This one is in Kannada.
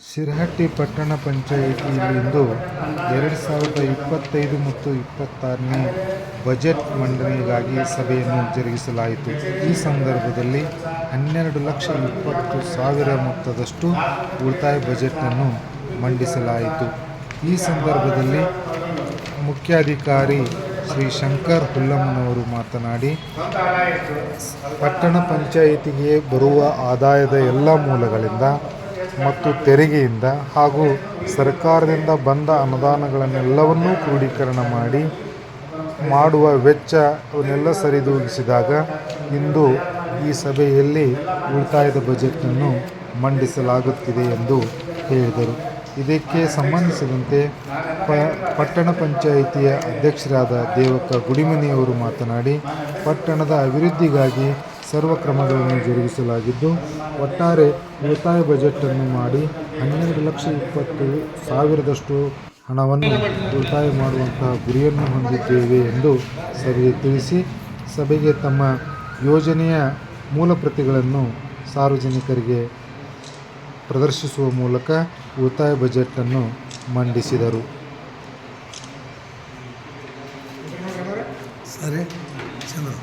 ಶಿರಹಟ್ಟಿ ಪಟ್ಟಣ ಪಂಚಾಯಿತಿಯಲ್ಲಿಂದು ಎರಡು ಸಾವಿರದ ಇಪ್ಪತ್ತೈದು ಮತ್ತು ಇಪ್ಪತ್ತಾರನೇ ಬಜೆಟ್ ಮಂಡನೆಗಾಗಿ ಸಭೆಯನ್ನು ಜರುಗಿಸಲಾಯಿತು. ಈ ಸಂದರ್ಭದಲ್ಲಿ ಹನ್ನೆರಡು ಲಕ್ಷ ಇಪ್ಪತ್ತು ಸಾವಿರ ಮೊತ್ತದಷ್ಟು ಉಳಿತಾಯ ಬಜೆಟನ್ನು ಮಂಡಿಸಲಾಯಿತು. ಈ ಸಂದರ್ಭದಲ್ಲಿ ಮುಖ್ಯಾಧಿಕಾರಿ ಶ್ರೀ ಶಂಕರ್ ಹುಲ್ಲಮ್ಮನವರು ಮಾತನಾಡಿ, ಪಟ್ಟಣ ಪಂಚಾಯಿತಿಗೆ ಬರುವ ಆದಾಯದ ಎಲ್ಲ ಮೂಲಗಳಿಂದ ಮತ್ತು ತೆರಿಗೆಯಿಂದ ಹಾಗೂ ಸರ್ಕಾರದಿಂದ ಬಂದ ಅನುದಾನಗಳನ್ನೆಲ್ಲವನ್ನೂ ಕ್ರೋಢೀಕರಣ ಮಾಡಿ ಮಾಡುವ ವೆಚ್ಚ ಅವನ್ನೆಲ್ಲ ಸರಿದೂಗಿಸಿದಾಗ ಇಂದು ಈ ಸಭೆಯಲ್ಲಿ ಉಳಿತಾಯದ ಬಜೆಟನ್ನು ಮಂಡಿಸಲಾಗುತ್ತಿದೆ ಎಂದು ಹೇಳಿದರು. ಇದಕ್ಕೆ ಸಂಬಂಧಿಸಿದಂತೆ ಪ, ಪಟ್ಟಣ ಪಂಚಾಯಿತಿಯ ಅಧ್ಯಕ್ಷರಾದ ದೇವಕ್ಕ ಗುಡಿಮನಿಯವರು ಮಾತನಾಡಿ, ಪಟ್ಟಣದ ಅಭಿವೃದ್ಧಿಗಾಗಿ ಸರ್ವ ಕ್ರಮಗಳನ್ನು ಜರುಗಿಸಲಾಗಿದ್ದು, ಒಟ್ಟಾರೆ ಉಳಿತಾಯ ಬಜೆಟನ್ನು ಮಾಡಿ ಹನ್ನೆರಡು ಲಕ್ಷ ಇಪ್ಪತ್ತು ಸಾವಿರದಷ್ಟು ಹಣವನ್ನು ಉಳಿತಾಯ ಮಾಡುವಂತಹ ಗುರಿಯನ್ನು ಹೊಂದಿದ್ದೇವೆ ಎಂದು ಸಭೆಗೆ ತಿಳಿಸಿ, ಸಭೆಗೆ ತಮ್ಮ ಯೋಜನೆಯ ಮೂಲ ಪ್ರತಿಗಳನ್ನು ಸಾರ್ವಜನಿಕರಿಗೆ ಪ್ರದರ್ಶಿಸುವ ಮೂಲಕ ಉಳಿತಾಯ ಬಜೆಟನ್ನು ಮಂಡಿಸಿದರು. ಸರಿ, ಚಲೋ.